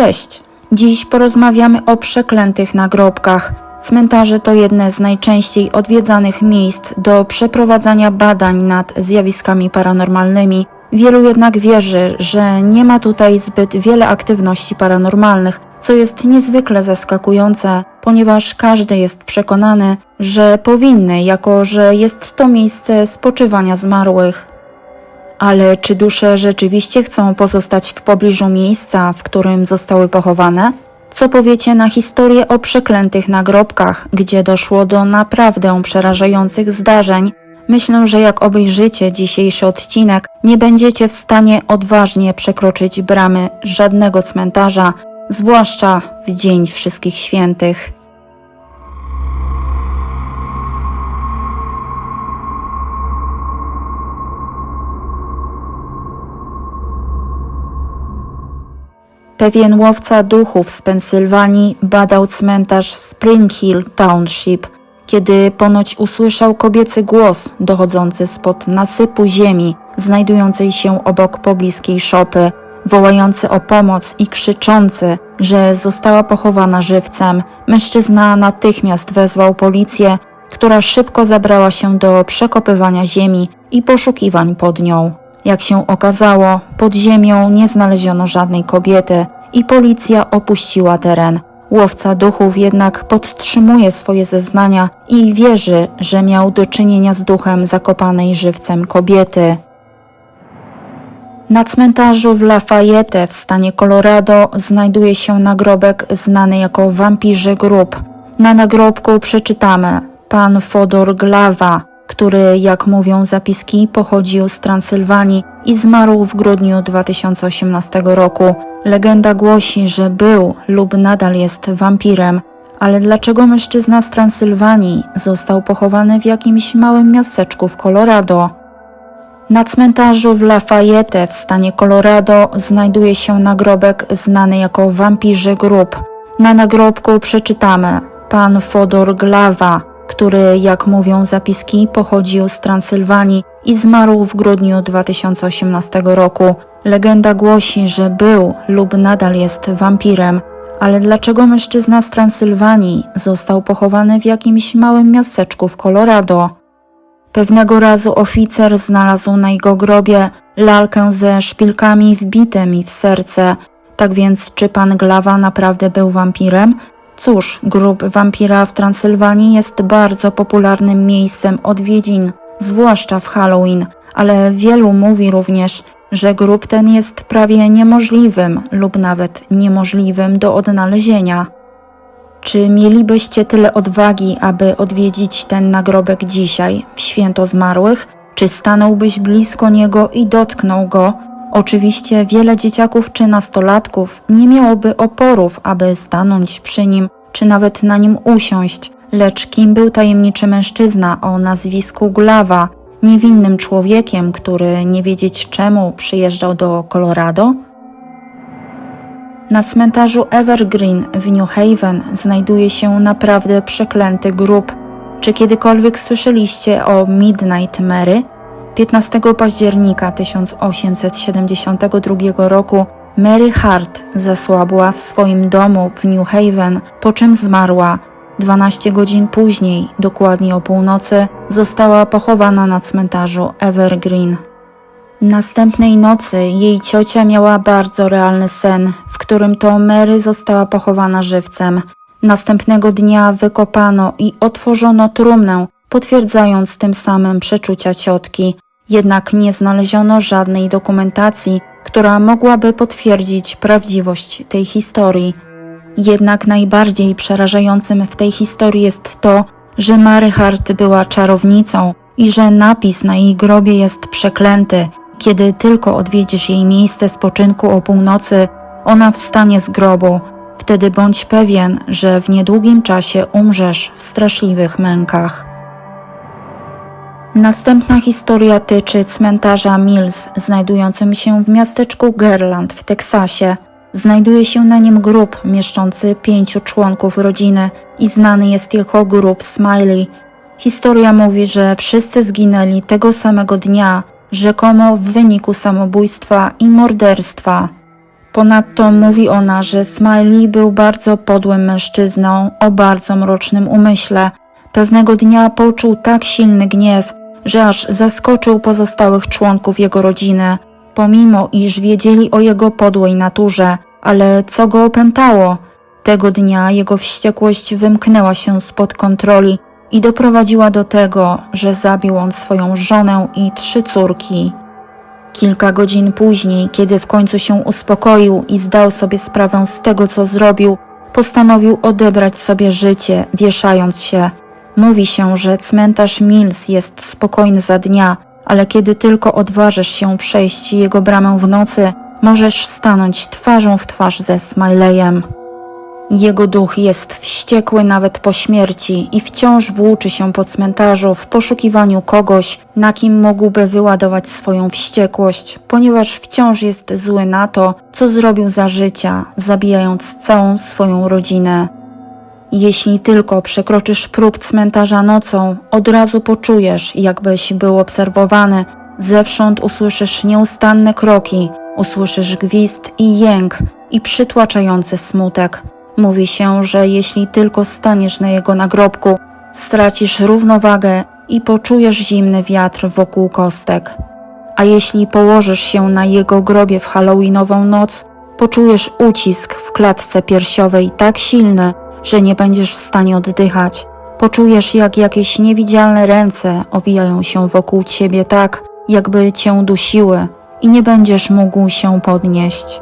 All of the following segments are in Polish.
Cześć! Dziś porozmawiamy o przeklętych nagrobkach. Cmentarze to jedne z najczęściej odwiedzanych miejsc do przeprowadzania badań nad zjawiskami paranormalnymi. Wielu jednak wierzy, że nie ma tutaj zbyt wiele aktywności paranormalnych, co jest niezwykle zaskakujące, ponieważ każdy jest przekonany, że powinny, jako że jest to miejsce spoczywania zmarłych. Ale czy dusze rzeczywiście chcą pozostać w pobliżu miejsca, w którym zostały pochowane? Co powiecie na historię o przeklętych nagrobkach, gdzie doszło do naprawdę przerażających zdarzeń? Myślę, że jak obejrzycie dzisiejszy odcinek, nie będziecie w stanie odważnie przekroczyć bramy żadnego cmentarza, zwłaszcza w Dzień Wszystkich Świętych. Pewien łowca duchów z Pensylwanii badał cmentarz Spring Hill Township, kiedy ponoć usłyszał kobiecy głos dochodzący spod nasypu ziemi, znajdującej się obok pobliskiej szopy, wołający o pomoc i krzyczący, że została pochowana żywcem. Mężczyzna natychmiast wezwał policję, która szybko zabrała się do przekopywania ziemi i poszukiwań pod nią. Jak się okazało, pod ziemią nie znaleziono żadnej kobiety i policja opuściła teren. Łowca duchów jednak podtrzymuje swoje zeznania i wierzy, że miał do czynienia z duchem zakopanej żywcem kobiety. Na cmentarzu w Lafayette w stanie Colorado znajduje się nagrobek znany jako wampirzy grób. Na nagrobku przeczytamy pan Fodor Glawa, który, jak mówią zapiski, pochodził z Transylwanii i zmarł w grudniu 2018 roku. Legenda głosi, że był lub nadal jest wampirem, ale dlaczego mężczyzna z Transylwanii został pochowany w jakimś małym miasteczku w Colorado? Na cmentarzu w Lafayette w stanie Colorado znajduje się nagrobek znany jako wampirzy grób. Na nagrobku przeczytamy pan Fodor Glawa, który, jak mówią zapiski, pochodził z Transylwanii i zmarł w grudniu 2018 roku. Legenda głosi, że był lub nadal jest wampirem, ale dlaczego mężczyzna z Transylwanii został pochowany w jakimś małym miasteczku w Colorado? Pewnego razu oficer znalazł na jego grobie lalkę ze szpilkami wbitymi w serce. Tak więc, czy pan Glawa naprawdę był wampirem? Cóż, grób wampira w Transylwanii jest bardzo popularnym miejscem odwiedzin, zwłaszcza w Halloween, ale wielu mówi również, że grób ten jest prawie niemożliwym lub nawet niemożliwym do odnalezienia. Czy mielibyście tyle odwagi, aby odwiedzić ten nagrobek dzisiaj, w święto zmarłych? Czy stanąłbyś blisko niego i dotknął go? Oczywiście wiele dzieciaków czy nastolatków nie miałoby oporów, aby stanąć przy nim, czy nawet na nim usiąść. Lecz kim był tajemniczy mężczyzna o nazwisku Glawa, niewinnym człowiekiem, który nie wiedzieć czemu przyjeżdżał do Colorado? Na cmentarzu Evergreen w New Haven znajduje się naprawdę przeklęty grób. Czy kiedykolwiek słyszeliście o Midnight Mary? 15 października 1872 roku Mary Hart zasłabła w swoim domu w New Haven, po czym zmarła. 12 godzin później, dokładnie o północy, została pochowana na cmentarzu Evergreen. Następnej nocy jej ciocia miała bardzo realny sen, w którym to Mary została pochowana żywcem. Następnego dnia wykopano i otworzono trumnę, potwierdzając tym samym przeczucia ciotki. Jednak nie znaleziono żadnej dokumentacji, która mogłaby potwierdzić prawdziwość tej historii. Jednak najbardziej przerażającym w tej historii jest to, że Mary Hart była czarownicą i że napis na jej grobie jest przeklęty. Kiedy tylko odwiedzisz jej miejsce spoczynku o północy, ona wstanie z grobu. Wtedy bądź pewien, że w niedługim czasie umrzesz w straszliwych mękach. Następna historia tyczy cmentarza Mills, znajdującym się w miasteczku Gerland w Teksasie. Znajduje się na nim grób mieszczący pięciu członków rodziny i znany jest jako grób Smiley. Historia mówi, że wszyscy zginęli tego samego dnia, rzekomo w wyniku samobójstwa i morderstwa. Ponadto mówi ona, że Smiley był bardzo podłym mężczyzną o bardzo mrocznym umyśle. Pewnego dnia poczuł tak silny gniew, że aż zaskoczył pozostałych członków jego rodziny, pomimo iż wiedzieli o jego podłej naturze. Ale co go opętało? Tego dnia jego wściekłość wymknęła się spod kontroli i doprowadziła do tego, że zabił on swoją żonę i trzy córki. Kilka godzin później, kiedy w końcu się uspokoił i zdał sobie sprawę z tego, co zrobił, postanowił odebrać sobie życie, wieszając się. Mówi się, że cmentarz Mills jest spokojny za dnia, ale kiedy tylko odważysz się przejść jego bramę w nocy, możesz stanąć twarzą w twarz ze Smileyem. Jego duch jest wściekły nawet po śmierci i wciąż włóczy się po cmentarzu w poszukiwaniu kogoś, na kim mógłby wyładować swoją wściekłość, ponieważ wciąż jest zły na to, co zrobił za życia, zabijając całą swoją rodzinę. Jeśli tylko przekroczysz próg cmentarza nocą, od razu poczujesz, jakbyś był obserwowany. Zewsząd usłyszysz nieustanne kroki, usłyszysz gwizd i jęk i przytłaczający smutek. Mówi się, że jeśli tylko staniesz na jego nagrobku, stracisz równowagę i poczujesz zimny wiatr wokół kostek. A jeśli położysz się na jego grobie w halloweenową noc, poczujesz ucisk w klatce piersiowej tak silny, że nie będziesz w stanie oddychać. Poczujesz, jak jakieś niewidzialne ręce owijają się wokół ciebie tak, jakby cię dusiły i nie będziesz mógł się podnieść.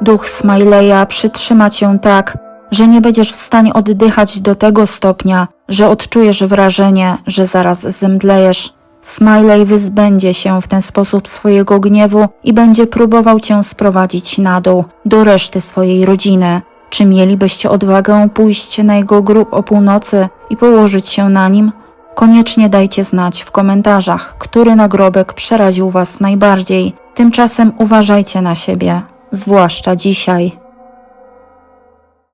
Duch Smileya przytrzyma cię tak, że nie będziesz w stanie oddychać do tego stopnia, że odczujesz wrażenie, że zaraz zemdlejesz. Smiley wyzbędzie się w ten sposób swojego gniewu i będzie próbował cię sprowadzić na dół, do reszty swojej rodziny. Czy mielibyście odwagę pójść na jego grób o północy i położyć się na nim? Koniecznie dajcie znać w komentarzach, który nagrobek przeraził Was najbardziej. Tymczasem uważajcie na siebie, zwłaszcza dzisiaj.